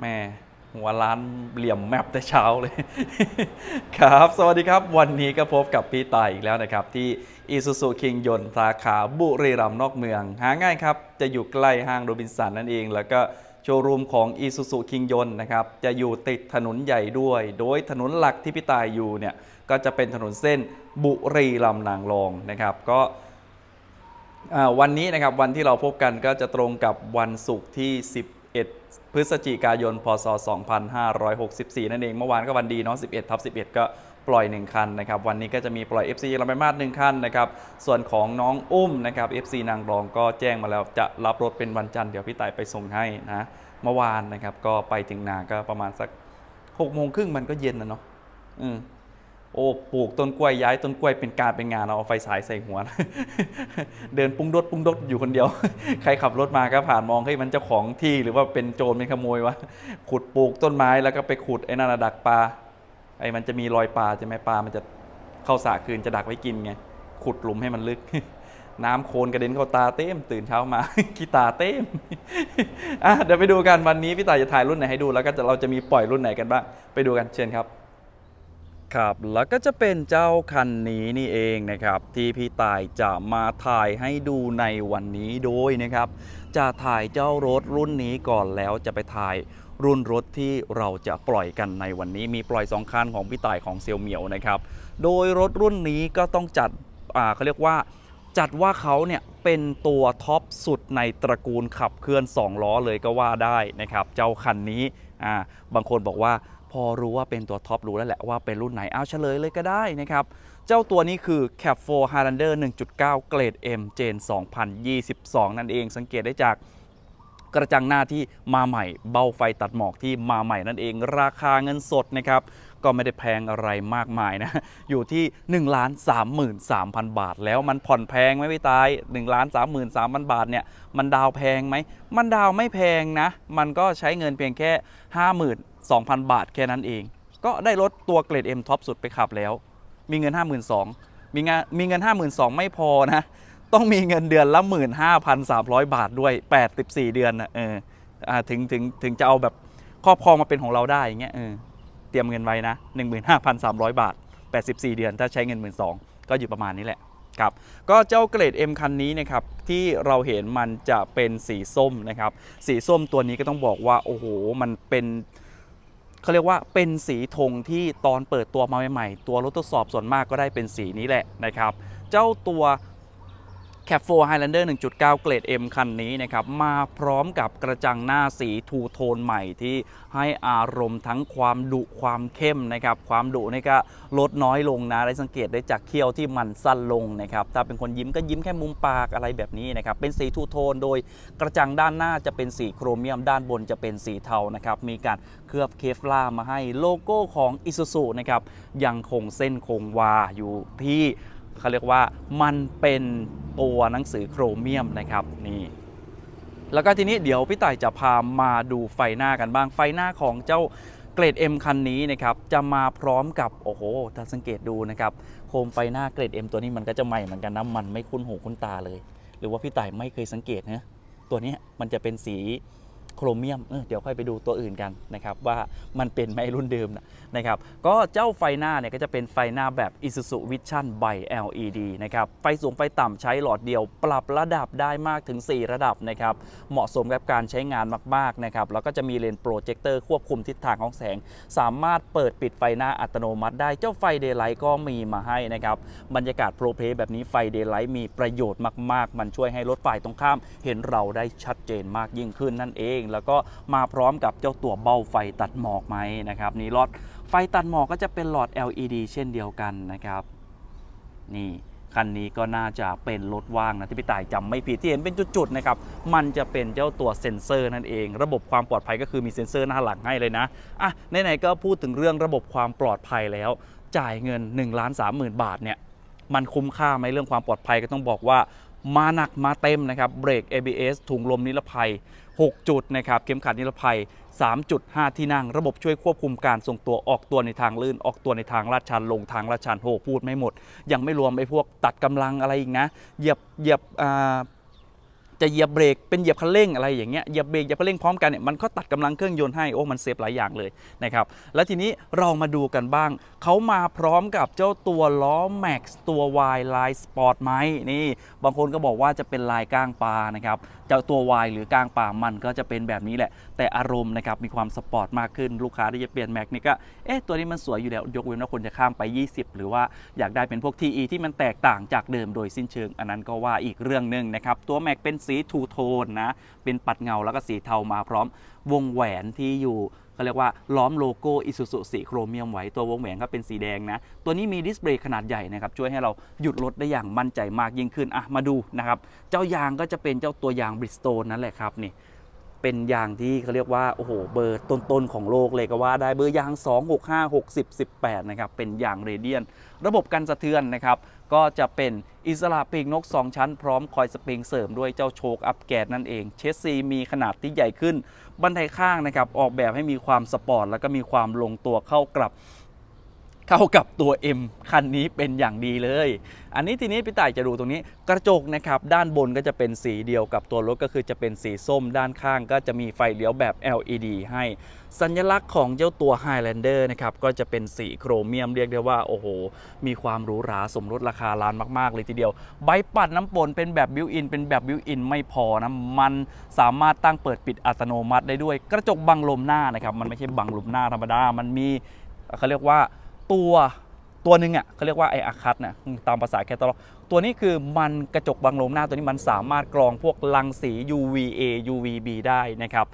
แม่หัวร้านเหลี่ยมแมปแต่เช้าเลย ครับ สวัสดีครับ วันนี้ก็พบกับพี่ตายอีกแล้วนะครับ ที่ Isuzu King ยนต์สาขาบุรีรัมย์นอกเมือง หาง่ายครับ จะอยู่ใกล้ห้างโรบินสันนั่นเอง แล้วก็โชว์รูมของ Isuzu King ยนต์นะครับ จะอยู่ติดถนนใหญ่ด้วย โดยถนนหลักที่พี่ตายอยู่เนี่ย ก็จะเป็นถนนเส้นบุรีรัมย์นางรองนะครับ ก็วันนี้นะครับวันที่เราพบกันก็จะตรงกับวันศุกร์ที่ 11 พฤศจิกายน พศ 2564 นั่นเอง เมื่อวานก็วันดีเนาะ 11 ทับ 11 ก็ปล่อย 1 คันนะครับ วันนี้ก็จะมีปล่อย FC ลำไปมาด1คันนะครับ ส่วนของน้องอุ้มนะครับ FC นางรองก็แจ้งมาแล้วจะรับรถเป็นวันจันทร์ เดี๋ยวพี่ต่ายไปส่งให้นะ เมื่อวานนะครับก็ไปถึงนาก็ประมาณสัก6โมงครึ่งมันก็เย็นนะเนาะ อืม โอ้ปลูกต้นกล้วยย้ายต้นกล้วยเป็นการเป็นงานเอาไฟฉายใส่หัวนะเดินปุ้งดดปุ้งดดอยู่คนเดียว ใครขับรถมาก็ผ่านมองเฮ้มันเจ้าของที่หรือว่าเป็นโจรเป็นขโมยวะขุดปลูกต้นไม้แล้วก็ไปขุดไอ้นั่นนะดักปลาไอ้มันจะมีรอยปลาใช่ไหมปลามันจะเข้าสระคืนจะดักไว้กินไงขุดหลุมให้มันลึก น้ำโคลนกระเด็นเข้าตาเต็มตื่นเช้ามาขี้ตาเต็มอะเดี๋ยวไปดูกันวันนี้พี่ต่ายจะถ่ายรุ่นไหนให้ดูแล้วก็จะเราจะมีปล่อยรุ่นไหนกันบ้างไปดูกันเชิญครับ ครับแล้วก็จะเป็นเจ้าคันนี้นี่เองนะครับ ที่พี่ตายจะมาถ่ายให้ดูในวันนี้โดยนะครับ จะถ่ายเจ้ารถรุ่นนี้ก่อนแล้วจะไปถ่ายรุ่นรถที่เราจะปล่อยกันในวันนี้มีปล่อย 2 คันของพี่ตายของเซียวเหมียวนะครับ โดยรถรุ่นนี้ก็ต้องจัดอ่าเขาเรียกว่า จัดว่าเขาเนี่ยเป็นตัวท็อปสุดในตระกูลขับเคลื่อน 2 ล้อเลยก็ว่าได้นะครับ เจ้าคันนี้อ่าบางคนบอกว่า อรู้ว่าเป็นตัวท็อปรู้แล้วแหละว่าเป็นรุ่นไหนเอาเฉลยเลยก็ได้นะครับ เจ้าตัวนี้คือ Cap 4 Highlander 1.9 เกรด M Gen 2022 นั่นเองสังเกตได้จากกระจังหน้าที่มาใหม่เบ้าไฟตัดหมอกที่มาใหม่นั่นเอง ราคาเงินสดนะครับ ก็ไม่ได้แพงอะไรมากมายนะ อยู่ที่1ล้าน33,000 บาท แล้วมันผ่อนแพงไหมพี่ตาย1ล้าน33,000 บาทเนี่ยมันดาวแพงไหม มันดาวไม่แพงนะ มันก็ใช้เงินเพียงแค่ 50,000 2,000 บาทแค่นั้นเอง ก็ได้รถตัวเกรด M ท็อปสุดไปขับแล้ว มีเงิน 52,000มีงานมีเงิน 52,000 ไม่พอนะ ต้องมีเงินเดือนละ 15,300 บาทด้วย 84 เดือนนะเออถึงถึงถึงจะเอาแบบครอบครองมาเป็นของเราได้อย่างเงี้ยเออเตรียมเงินไว้นะ 15,300 บาท 84 เดือน ถ้าใช้เงิน 12,000 ก็อยู่ประมาณนี้แหละครับก็เจ้าเกรด M คันนี้นะครับที่เราเห็นมันจะเป็นสีส้มนะครับสีส้มตัวนี้ก็ต้องบอกว่าโอ้โหมันเป็น เขาเรียกว่าเป็นสีธงที่ตอนเปิดตัวมาใหม่ๆ ตัวรถทดสอบส่วนมากก็ได้เป็นสีนี้แหละนะครับ เจ้าตัว Cap 4 Highlander 1.9 เกรด M คันนี้นะครับมาพร้อมกับกระจังหน้าสีทูโทนใหม่ที่ให้อารมณ์ทั้งความดุความเข้มนะครับความดุนี่ก็ลดน้อยลงนะได้สังเกตได้จากเคี้ยวที่มันสั้นลงนะครับถ้าเป็นคนยิ้มก็ยิ้มแค่มุมปากอะไรแบบนี้นะครับเป็นสีทูโทนโดยกระจังด้านหน้าจะเป็นสีโครเมียมด้านบนจะเป็นสีเทานะครับมีการเคลือบเคฟลาร์มาให้โลโก้ของ Isuzu นะครับยังคงเส้นคงวาอยู่ที่ เขาเรียกว่ามันเป็นตัวหนังสือโครเมียมนะครับนี่แล้วก็ทีนี้เดี๋ยวพี่ต่ายจะพามาดูไฟหน้ากันบ้าง ไฟหน้าของเจ้าเกรด M คันนี้นะครับจะมาพร้อมกับโอ้โหถ้าสังเกตดูนะครับโคมไฟหน้าเกรด M ตัวนี้มันก็จะใหม่เหมือนกันนะมันไม่คุ้นหูคุ้นตาเลย หรือว่าพี่ต่ายไม่เคยสังเกตนะตัวนี้มันจะเป็นสี โครเมียมเดี๋ยวค่อยไปดูตัวอื่นกันนะครับว่ามันเป็นไหมรุ่นเดิมนะครับก็เจ้าไฟหน้าเนี่ยก็จะเป็นไฟหน้าแบบ Isuzu Vision by LED นะครับไฟสูงไฟต่ำใช้หลอดเดียว ปรับระดับได้มากถึง 4 ระดับนะครับเหมาะสมกับการใช้งานมากๆนะครับแล้วก็จะมีเลนส์โปรเจคเตอร์ควบคุมทิศทางของแสง สามารถเปิดปิดไฟหน้าอัตโนมัติได้เจ้าไฟเดย์ไลท์ก็มีมาให้นะครับบรรยากาศโปรเพลแบบนี้ไฟเดย์ไลท์มีประโยชน์มาก ๆ มันช่วยให้รถฝ่ายตรงข้าม เห็นเราได้ชัดเจนมากยิ่งขึ้นนั่นเองแล้วก็มาพร้อมกับเจ้าตัวเบ้าไฟตัดหมอกไหมนะครับนี่หลอดไฟตัดหมอกก็จะเป็นหลอด LED เช่นเดียวกันนะครับ นี่คันนี้ก็น่าจะเป็นรถว่างนะที่พี่ต่ายจำไม่ผิดที่เห็นเป็นจุดๆนะครับมันจะเป็นเจ้าตัวเซ็นเซอร์นั่นเอง ระบบความปลอดภัยก็คือมีเซ็นเซอร์หน้าหลังให้เลยนะอะไหนๆก็พูดถึงเรื่องระบบความปลอดภัยแล้ว จ่ายเงิน1ล้าน3 0,000บาทเนี่ยมันคุ้มค่าไหมเรื่องความปลอดภัยก็ต้องบอกว่ามาหนักมาเต็มนะครับเบรก ABS ถุงลมนิรภัย 6 จุดนะครับเข็มขัดนิรภัย 3.5 ที่นั่ง ระบบช่วยควบคุมการทรงตัวออกตัวในทางลื่น ออกตัวในทางลาดชันลงทางลาดชันโหพูดไม่หมด ยังไม่รวมไอ้พวกตัดกำลังอะไรอีกนะ เหยียบเหยียบ จะเหยียบเบรกเป็นเหยียบคันเร่งอะไรอย่างเงี้ยเหยียบเบรกเหยียบคันเร่งพร้อมกันเนี่ยมันก็ตัดกำลังเครื่องยนต์ให้โอ้มันเซฟหลายอย่างเลยนะครับแล้วทีนี้เรามาดูกันบ้าง เขามาพร้อมกับเจ้าตัวล้อ Max ตัว Y Line Sport ไหมนี่บางคนก็บอกว่าจะเป็นลายก้างปลานะครับเจ้าตัว Y หรือก้างปลามันก็จะเป็นแบบนี้แหละ แต่อารมณ์นะครับมีความสปอร์ตมากขึ้นลูกค้าที่จะเปลี่ยน Max นี่ก็เอ๊ะตัวนี้มันสวยอยู่แล้วยกเว้นว่าคนจะข้ามไป 20 หรือว่าอยากได้เป็นพวก TE ที่มันแตกต่างจากเดิมโดยสิ้นเชิง อันนั้นก็ว่าอีกเรื่องหนึ่งนะครับตัว Max เป็นสีทูโทนนะ เป็นปัดเงาแล้วก็สีเทามาพร้อมวงแหวนที่อยู่เขาเรียกว่าล้อมโลโก้อิซูซุสีโครเมียมไว้ตัววงแหวนก็เป็นสีแดงนะ ตัวนี้มีดิสเบรกขนาดใหญ่นะครับ ช่วยให้เราหยุดรถได้อย่างมั่นใจมากยิ่งขึ้น อะ มาดูนะครับ เจ้ายางก็จะเป็นเจ้าตัวยางบริสโตนนั่นแหละครับนี่เป็นยางที่เขาเรียกว่า โอ้โห เบอร์ต้นๆของโลกเลยก็ว่าได้เบอร์ยาง 2 6 5 60 18 นะครับ เป็นยางเรเดียน ระบบกันสะเทือนนะครับ ก็จะเป็นอิสระปีกนก 2 ชั้นพร้อมคอยสปริงเสริมด้วยเจ้าโชคอัพแกดนั่นเอง เชสซีมีขนาดที่ใหญ่ขึ้น บันไดข้างนะครับออกแบบให้มีความสปอร์ตแล้วก็มีความลงตัวเข้ากับ เข้ากับตัว M คันนี้เป็นอย่างดีเลย อันนี้ทีนี้พี่ต่ายจะดูตรงนี้กระจกนะครับด้านบนก็จะเป็นสีเดียวกับตัวรถก็คือจะเป็นสีส้มด้านข้างก็จะมีไฟเลี้ยวแบบ LED ให้ สัญลักษณ์ของเจ้าตัว Highlander นะครับก็จะเป็นสีโครเมียมเรียกได้ว่าโอ้โห มีความหรูหราสมรสราคาล้านมาก ๆ เลยทีเดียว ใบปัดน้ำปนเป็นแบบบิวอินเป็นแบบบิวอินไม่พอนะมันสามารถตั้งเปิดปิดอัตโนมัติได้ด้วย กระจกบังลมหน้านะครับมันไม่ใช่บังลมหน้าธรรมดามันมีเขาเรียกว่า ตัวตัวหนึ่งอะเขาเรียกว่าไออาคัตนะตามภาษาแคตตาล็อกตัวนี้คือมันกระจกบังลมหน้าตัวนี้มันสามารถกรองพวกรังสี UVA UVB ได้นะครับ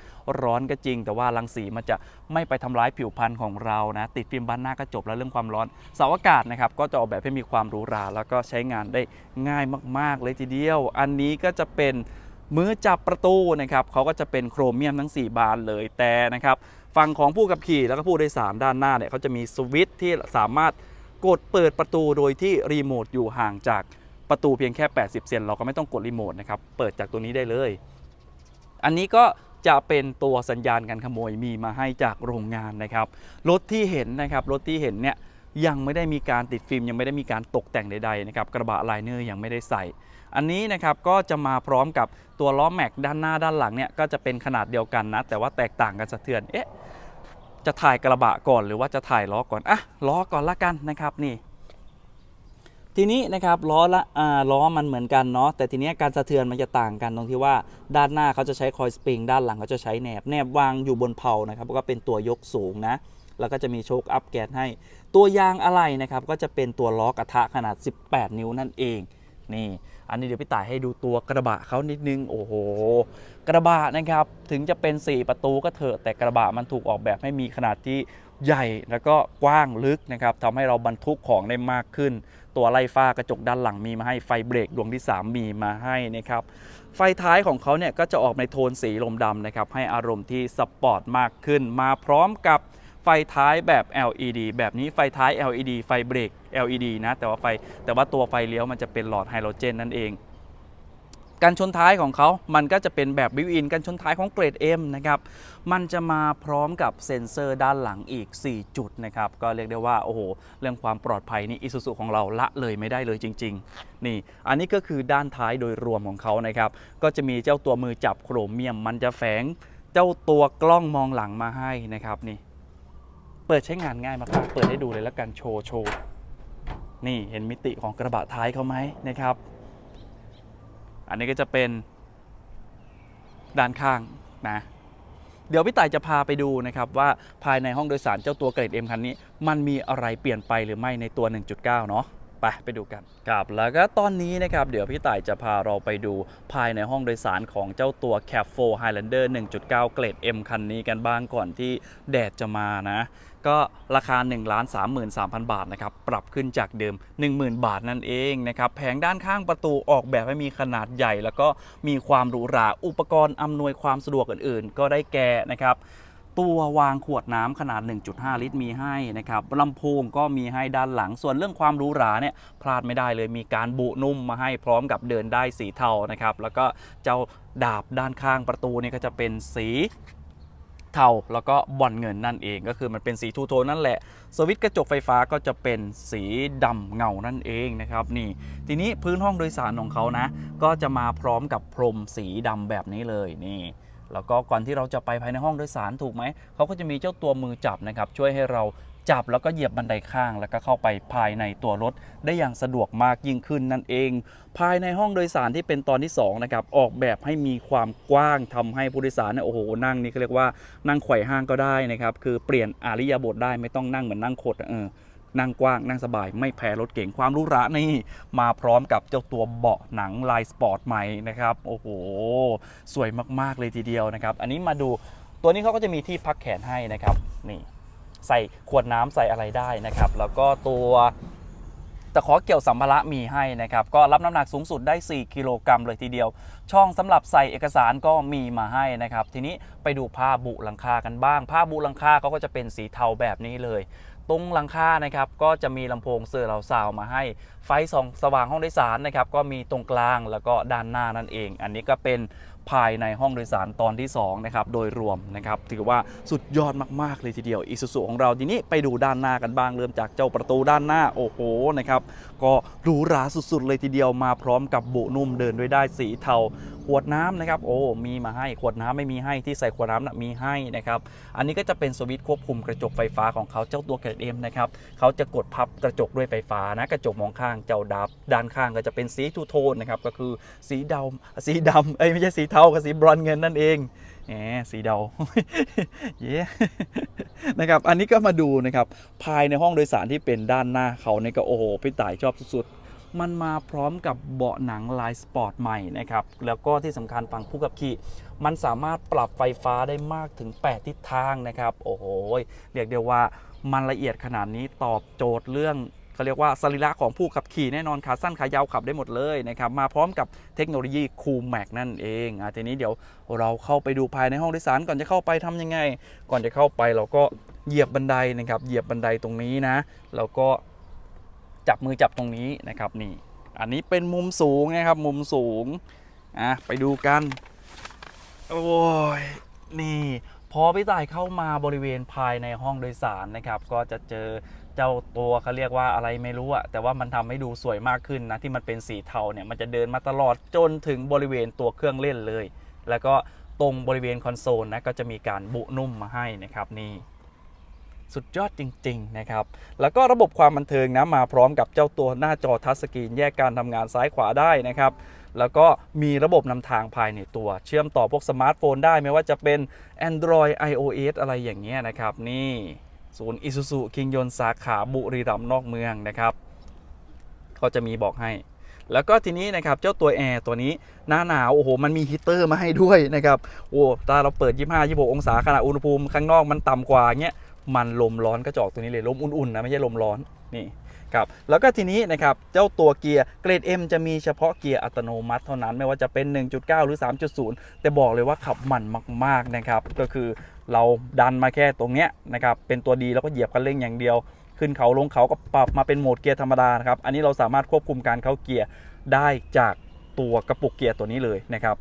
ร้อนก็จริงแต่ว่ารังสีมันจะไม่ไปทำร้ายผิวพรรณของเรานะติดฟิล์มบ้านหน้าก็จบแล้วเรื่องความร้อนเสาอากาศนะครับก็จะออกแบบให้มีความหรูหรา แล้วก็ใช้งานได้ง่ายมาก ๆ เลยทีเดียว อันนี้ก็จะเป็นมือจับประตูนะครับเขาก็จะเป็นโครเมียมทั้ง 4 บานเลยแต่นะครับ ฝั่งของผู้ขับขี่แล้วก็ผู้โดยสารด้านหน้าเนี่ยเขาจะมีสวิตช์ที่สามารถกดเปิดประตูโดยที่รีโมทอยู่ห่างจากประตูเพียงแค่ 80 เซนเราก็ไม่ต้องกดรีโมทนะครับ เปิดจากตัวนี้ได้เลย อันนี้ก็จะเป็นตัวสัญญาณการขโมยมีมาให้จากโรงงานนะครับ รถที่เห็นนะครับรถที่เห็นเนี่ยยังไม่ได้มีการติดฟิล์มยังไม่ได้มีการตกแต่งใดๆนะครับกระบะไลเนอร์ยังไม่ได้ใส่ อันนี้นะครับก็จะมาพร้อมกับตัวล้อแม็กด้านหน้าด้านหลังเนี่ยก็จะเป็นขนาดเดียวกันนะ แต่ว่าแตกต่างกันสะเทือนเอ๊ะจะถ่ายกระบะก่อนหรือว่าจะถ่ายล้อก่อนอะล้อก่อนละกันนะครับนี่ ทีนี้นะครับล้อละอ่าล้อมันเหมือนกันเนาะแต่ทีนี้การสะเทือนมันจะต่างกันตรงที่ว่าด้านหน้าเขาจะใช้คอยสปริงด้านหลังเขาจะใช้แหนบแนบวางอยู่บนเพลานะครับก็เป็นตัวยกสูงนะแล้วก็จะมีโชคอัพแกนให้ ตัวยางอะไหล่นะครับก็จะเป็นตัวล้อกระทะขนาด 18 นิ้วนั่นเองนี่ อันนี้เดี๋ยวพี่ต่ายให้ดูตัวกระบะเขานิดนึง โอ้โห กระบะนะครับ ถึงจะเป็น 4 ประตูก็เถอะ แต่กระบะมันถูกออกแบบให้มีขนาดที่ใหญ่แล้วก็กว้างลึกนะครับทำให้เราบรรทุกของได้มากขึ้น ตัวไล่ฟ้ากระจกด้านหลังมีมาให้ไฟเบรกดวงที่ 3 มีมาให้นะครับไฟท้ายของเขาเนี่ยก็จะออกในโทนสีลมดำนะครับให้อารมณ์ที่สปอร์ตมากขึ้นมาพร้อมกับ ไฟท้ายแบบ LED แบบนี้ไฟท้าย LED ไฟเบรก LED นะแต่ว่าไฟแต่ว่าตัวไฟเลี้ยวมันจะเป็นหลอดไฮโดรเจนนั่นเองการชนท้ายของเขา มันก็จะเป็นแบบบิวอินการชนท้ายของเกรด M นะครับ มันจะมาพร้อมกับเซ็นเซอร์ด้านหลังอีก 4 จุดนะครับ ก็เรียกได้ว่า โอ้โห เรื่องความปลอดภัยนี่อิสุสุของเราละเลยไม่ได้เลยจริง ๆ นี่ อันนี้ก็คือด้านท้ายโดยรวมของเขานะครับ ก็จะมีเจ้าตัวมือจับโครเมียม มันจะแฝงเจ้าตัวกล้องมองหลังมาให้นะครับนี่ ปิดใช้งานง่ายมากๆเปิดให้ดูเลยแล้วกันโชว์โชว์นี่เห็นมิติของกระบะท้ายเขาไหมนะครับ อันนี้ก็จะเป็นด้านข้างนะเดี๋ยวพี่ต่ายจะพาไปดูนะครับว่าภายในห้องโดยสารเจ้าตัวเกรด M คันนี้ มันมีอะไรเปลี่ยนไปหรือไม่ในตัว 1.9 เนาะ ไปไปดูกันครับแล้วก็ตอนนี้นะครับเดี๋ยวพี่ต่ายจะพาเราไปดูภายในห้องโดยสารของเจ้าตัว Cap 4 Highlander 1.9 เกรด M คันนี้กันบ้างก่อนที่แดดจะมานะ ก็ราคา 1 3 3 0 0 0 บาทนะครับ ปรับขึ้นจากเดิม 10,000 บาทนั่นเองนะครับแผงด้านข้างประตูออกแบบให้มีขนาดใหญ่ แล้วก็มีความหรูหราอุปกรณ์อำนวยความสะดวกอื่นๆ ก็ได้แก่นะครับ ตัววางขวดน้ำขนาด 1.5 ลิตรมีให้นะครับลำโพงก็มีให้ด้านหลัง ส่วนเรื่องความหรูหราเนี่ยพลาดไม่ได้เลยมีการบุนุ่มมาให้พร้อมกับเดินได้สีเทานะครับแล้วก็เจ้าดาบด้านข้างประตูนี่ก็จะเป็นสีเทาแล้วก็บอลเงินนั่นเองก็คือมันเป็นสีทูโทนนั่นแหละ สวิตช์กระจกไฟฟ้าก็จะเป็นสีดำเงานั่นเองนะครับนี่ทีนี้พื้นห้องโดยสารของเขานะ ก็จะมาพร้อมกับพรมสีดำแบบนี้เลยนี่ แล้วก็ก่อนที่เราจะไปภายในห้องโดยสารถูกไหม เขาก็จะมีเจ้าตัวมือจับนะครับ ช่วยให้เราจับแล้วก็เหยียบบันไดข้าง แล้วก็เข้าไปภายในตัวรถ ได้อย่างสะดวกมากยิ่งขึ้นนั่นเอง ภายในห้องโดยสารที่เป็นตอนที่2นะครับออกแบบให้มีความกว้างทำให้ผู้โดยสารเนี่ยโอ้โหนั่งนี่เขาเรียกว่านั่งไขว่ห้างก็ได้นะครับคือเปลี่ยนอาริยาบทได้ไม่ต้องนั่งเหมือนนั่งขดเออ นั่งกว้างนั่งสบายไม่แพ้รถเก่งความหรู้ระนี่มาพร้อมกับเจ้าตัวเบาะหนังลายสปอร์ตใหม่นะครับโอ้โหสวยมากๆเลยทีเดียวนะครับอันนี้มาดูตัวนี้เขาก็จะมีที่พักแขนให้นะครับนี่ใส่ขวดน้ำใส่อะไรได้นะครับ แล้วก็ตัวตะขอเกี่ยวสัมภาระมีให้นะครับ ก็รับน้ำหนักสูงสุดได้ 4 กิโลกรัมเลยทีเดียว ช่องสำหรับใส่เอกสารก็มีมาให้นะครับ ทีนี้ไปดูผ้าบุหลังคากันบ้าง ผ้าบุหลังคาเขาก็จะเป็นสีเทาแบบนี้เลย ตรงหลังคานะครับก็จะมีลำโพงเสือเหลาซาวมาให้ไฟส่องสว่างห้องโดยสารนะครับก็มีตรงกลางแล้วก็ด้านหน้านั่นเอง อันนี้ก็เป็นภายในห้องโดยสารตอนที่2นะครับโดยรวมนะครับถือว่าสุดยอดมากๆเลยทีเดียวอีซูซูของเราทีนี้ไปดูด้านหน้ากันบ้างเริ่มจากเจ้าประตูด้านหน้าโอ้โหนะครับก็หรูหราสุดๆเลยทีเดียวมาพร้อมกับโบนุ่มเดินด้วยได้สีเทาขวดน้ำนะครับโอ้มีมาให้ขวดน้ำไม่มีให้ที่ใส่ขวดน้ำนะมีให้นะครับอันนี้ก็จะเป็นสวิตช์ควบคุมกระจกไฟฟ้าของเขาเจ้าตัวเกรดเอ็มนะครับเขาจะกดพับกระจกด้วยไฟฟ้านะกระจกมองข้างเจ้าดับด้านข้างก็จะเป็นสีทูโทนนะครับก็คือสีดำสีดำเอ้ยไม่ใช่สีเทากับสีบรอนเงินนั่นเองแหมสีเดาเย้นะครับอันนี้ก็มาดูนะครับภายในห้องโดยสารที่เป็นด้านหน้าเขาเนี่ยก็โอ้โหพี่ต่ายชอบสุดๆ มันมาพร้อมกับเบาะหนังลายสปอร์ตใหม่นะครับ แล้วก็ที่สำคัญฝั่งผู้ขับขี่ มันสามารถปรับไฟฟ้าได้มากถึง 8 ทิศทางนะครับ โอ้โห เรียกได้ว่ามันละเอียดขนาดนี้ตอบโจทย์เรื่องเขาเรียกว่าสรีระของผู้ขับขี่แน่นอนขาสั้นขายาวขับได้หมดเลยนะครับ มาพร้อมกับเทคโนโลยีคูลแม็กนั่นเองอะทีนี้เดี๋ยวเราเข้าไปดูภายในห้องโดยสารก่อนจะเข้าไปทำยังไง ก่อนจะเข้าไปเราก็เหยียบบันไดนะครับ เหยียบบันไดตรงนี้นะ แล้วก็ จับมือจับตรงนี้นะครับนี่อันนี้เป็นมุมสูงนะครับมุมสูงอะไปดูกันโอ้ยนี่ พอพี่ต่ายเข้ามาบริเวณภายในห้องโดยสารนะครับ ก็จะเจอเจ้าตัวเขาเรียกว่าอะไรไม่รู้อะแต่ว่ามันทำให้ดูสวยมากขึ้นนะที่มันเป็นสีเทาเนี่ยมันจะเดินมาตลอดจนถึงบริเวณตัวเครื่องเล่นเลย แล้วก็ตรงบริเวณคอนโซลนะก็จะมีการบุนุ่มมาให้นะครับนี่ สุดยอดจริง ๆ นะครับ แล้วก็ระบบความบันเทิงนะมาพร้อมกับเจ้าตัวหน้าจอทัชสกรีนแยกการทำงานซ้ายขวาได้นะครับแล้วก็มีระบบนำทางภายในตัว เชื่อมต่อพวกสมาร์ทโฟนได้ไม่ว่าจะเป็น Android iOS อะไรอย่างเงี้ยนะครับ นี่ศูนย์อิซูซุคิงยนสาขาบุรีรัมย์นอกเมืองนะครับ ก็จะมีบอกให้ แล้วก็ทีนี้นะครับเจ้าตัวแอร์ตัวนี้หน้าหนาวโอ้โหมันมีฮีเตอร์มาให้ด้วยนะครับโอ้ตาเราเปิด 25 26 องศาขณะอุณหภูมิข้างนอกมันต่ำกว่าเงี้ย มันลมร้อนกระจอกตัวนี้เลยลมอุ่นๆนะไม่ใช่ลมร้อนนี่ครับแล้วก็ทีนี้นะครับเจ้าตัวเกียร์เกรด M จะมีเฉพาะเกียร์อัตโนมัติเท่านั้นไม่ว่าจะเป็น 1.9 หรือ 3.0 แต่บอกเลยว่าขับมันมากๆนะครับก็คือเราดันมาแค่ตรงเนี้ยนะครับเป็นตัวดีแล้วก็เหยียบคันเร่งอย่างเดียว ขึ้นเขาลงเขาก็ปรับมาเป็นโหมดเกียร์ธรรมดานะครับอันนี้เราสามารถควบคุมการเข้าเกียร์ได้จากตัวกระปุกเกียร์ตัวนี้เลยนะครับ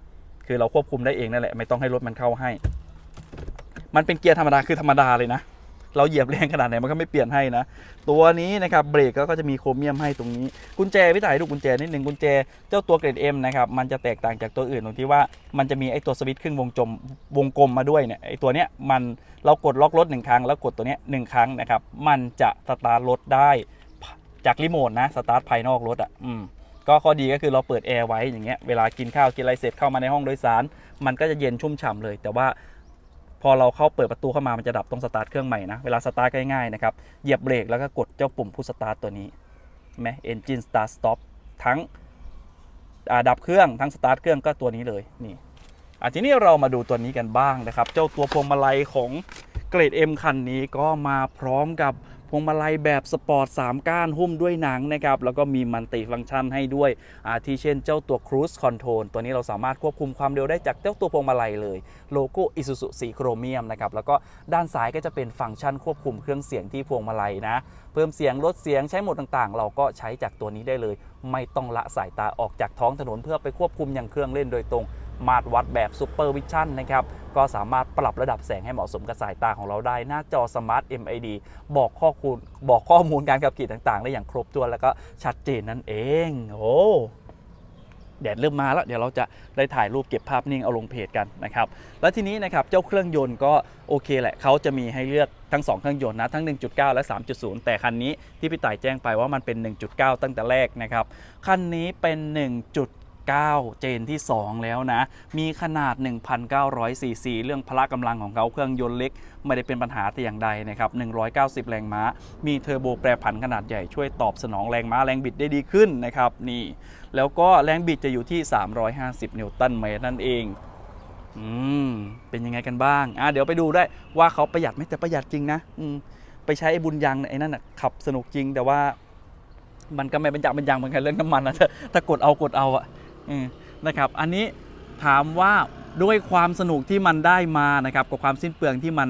คือเราควบคุมได้เองนั่นแหละไม่ต้องให้รถมันเข้าให้ มันเป็นเกียร์ธรรมดาคือธรรมดาเลยนะ เราเหยียบแรงขนาดไหนมันก็ไม่เปลี่ยนให้นะ ตัวนี้นะครับเบรกก็จะมีโครเมียมให้ตรงนี้ กุญแจพี่ถ่ายดูกุญแจนิดหนึ่งกุญแจเจ้าตัวเกรด M นะครับมันจะแตกต่างจากตัวอื่นตรงที่ว่ามันจะมีไอตัวสวิตช์ครึ่งวงจมวงกลมมาด้วยเนี่ยไอตัวเนี้ยมันเรากดล็อกรถหนึ่งครั้งแล้วกดตัวเนี้ยหนึ่งครั้งนะครับมันจะสตาร์ทรถได้จากรีโมทนะสตาร์ทภายนอกรถอะอืมก็ข้อดีก็คือเราเปิดแอร์ไว้อย่างเงี้ยเวลากินข้าวกินอะไรเสร็จเข้ามาในห้องโดยสาร มันก็จะเย็นชุ่มฉ่ำเลย แต่ว่า พอเราเข้าเปิดประตูเข้ามามันจะดับตรงสตาร์ทเครื่องใหม่นะ เวลาสตาร์ทก็ง่ายๆนะครับ เหยียบเบรกแล้วก็กดเจ้าปุ่มพุชสตาร์ทตัวนี้ไหมเอนจินสตาร์ทสต็อปทั้งดับเครื่องทั้งสตาร์ทเครื่องก็ตัวนี้เลยนี่อะทีนี้เรามาดูตัวนี้กันบ้างนะครับ เจ้าตัวพวงมาลัยของ เกรด M คันนี้ก็มาพร้อมกับพวงมาลัยแบบสปอร์ต 3 ก้านหุ้มด้วยหนังนะครับ แล้วก็มีมันติฟังก์ชันให้ด้วย อาทิเช่นเจ้าตัว Cruise Control ตัวนี้เราสามารถควบคุมความเร็วได้จากเจ้าตัวพวงมาลัยเลย โลโก้ Isuzu สีโครเมียมนะครับ แล้วก็ด้านซ้ายก็จะเป็นฟังก์ชันควบคุมเครื่องเสียงที่พวงมาลัยนะ เพิ่มเสียงลดเสียงใช้โหมดต่างๆ เราก็ใช้จากตัวนี้ได้เลย ไม่ต้องละสายตาออกจากท้องถนนเพื่อไปควบคุมอย่างเครื่องเล่นโดยตรง มาตรวัดแบบซูเปอร์วิชั่นนะครับก็สามารถปรับระดับแสงให้เหมาะสมกับสายตาของเราได้ หน้าจอสมาร์ท MID บอกข้อมูลบอกข้อมูลการขับขี่ต่างๆ ได้อย่างครบถ้วนแล้วก็ชัดเจนนั่นเอง โอ้แดดเริ่มมาแล้วเดี๋ยวเราจะได้ถ่ายรูปเก็บภาพนิ่งเอาลงเพจกันนะครับ แล้วทีนี้นะครับเจ้าเครื่องยนต์ก็โอเคแหละเขาจะมีให้เลือกทั้ง 2 เครื่องยนต์นะทั้ง 1.9 และ 3.0 แต่คันนี้ที่พี่ต่ายแจ้งไปว่ามันเป็น 1.9 ตั้งแต่แรกนะครับ คันนี้เป็น 1.9 เจนที่ 2 แล้วนะ มีขนาด 1,900ซีซีเรื่องพละกำลังของเขาเครื่องยนต์เล็ก ไม่ได้เป็นปัญหาแต่อย่างใดนะครับ 190 แรงม้า มีเทอร์โบแปรผันขนาดใหญ่ช่วยตอบสนองแรงม้าแรงบิดได้ดีขึ้นนะครับนี่แล้วก็แรงบิดจะอยู่ที่ 350 นิวตันเมตรนั่นเองอืมเป็นยังไงกันบ้างอะเดี๋ยวไปดูได้ว่าเขาประหยัดไหมแต่ประหยัดจริงนะอืมไปใช้ไอ้บุญยังไอ้นั่นน่ะขับสนุกจริงแต่ว่ามันก็ไม่บรรจักบรรยังเหมือนกันเรื่องน้ำมันนะถ้ากดเอากดเอาอะ นะครับ อันนี้ถามว่าด้วยความสนุกที่มันได้มานะครับกับความสิ้นเปลืองที่มัน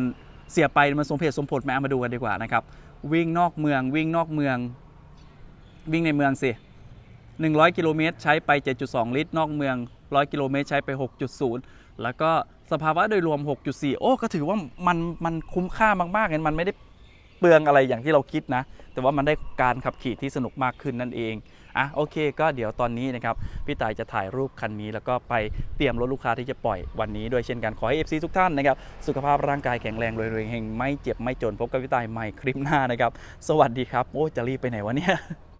เสียไปมันสมเหตุสมผลไหมเอามาดูกันดีกว่านะครับ วิ่งนอกเมืองวิ่งนอกเมือง วิ่งในเมืองสิ 100 กิโลเมตรใช้ไป 7.2 ลิตร นอกเมือง 100 กิโลเมตรใช้ไป 6.0 แล้วก็สภาวะโดยรวม 6.4 โอ้ ก็ถือว่ามันมันคุ้มค่ามากๆเลยมันไม่ได้เปลืองอะไรอย่างที่เราคิดนะ แต่ว่ามันได้การขับขี่ที่สนุกมากขึ้นนั่นเอง อะโอเค ก็เดี๋ยวตอนนี้นะครับพี่ตายจะถ่ายรูปคันนี้ แล้วก็ไปเตรียมรถลูกค้าที่จะปล่อยวันนี้ด้วยเช่นกันขอให้ FC ทุกท่านนะครับสุขภาพร่างกายแข็งแรงรวยๆเฮงไม่เจ็บไม่จนพบกับพี่ตายใหม่คลิปหน้านะครับสวัสดีครับโอ้จะรีบไปไหนวะเนี่ย